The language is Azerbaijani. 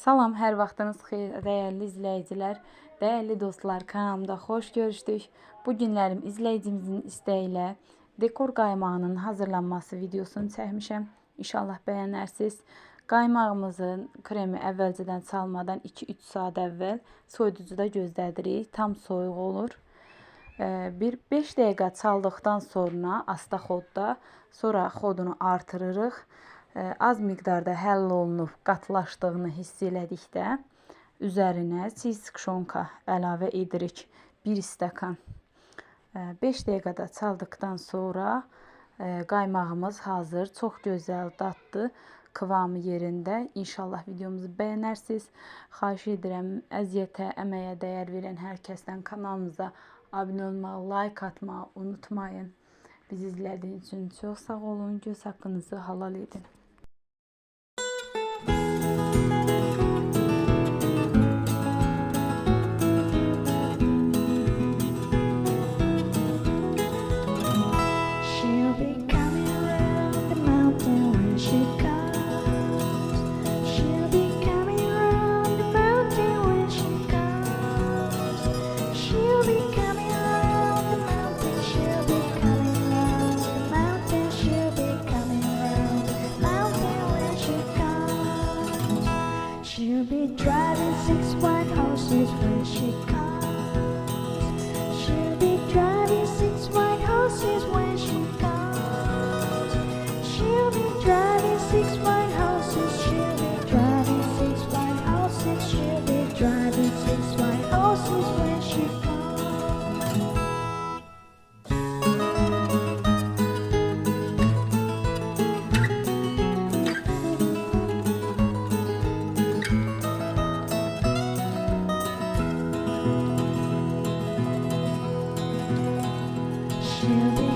Salam, hər vaxtınız xeyir, dəyərli izləyicilər, dəyərli dostlar, kanalımda xoş görüşdük. Bu günlərim izləyicimizin istəyi ilə dekor qaymağının hazırlanması videosunu çəkmişəm. İnşallah bəyənərsiniz. Qaymağımızın kremi əvvəlcədən salmadan 2-3 saat əvvəl soyuducuda gözlədirik. Tam soyuq olur. Bir 5 dəqiqə çaldıqdan sonra asta xodda, sonra xodunu artırırıq. Az miqdarda həll olunub qatılaşdığını hiss elədikdə üzərinə çiy skşonka əlavə edirik. 1 stəkan. 5 dəqiqədə çaldıqdan sonra qaymağımız hazır. Çox gözəl, dadlı, kıvamı yerində. İnşallah videomuzu bəyənərsiniz. Xahiş edirəm əziyyətə, əməyə dəyər verən hər kəsdən kanalımıza abunə olmağı, like atmağı unutmayın. Bizi izlədiyiniz üçün çox sağ olun. Göz haqqınızı halal edin. She'll be driving six white horses Thank you.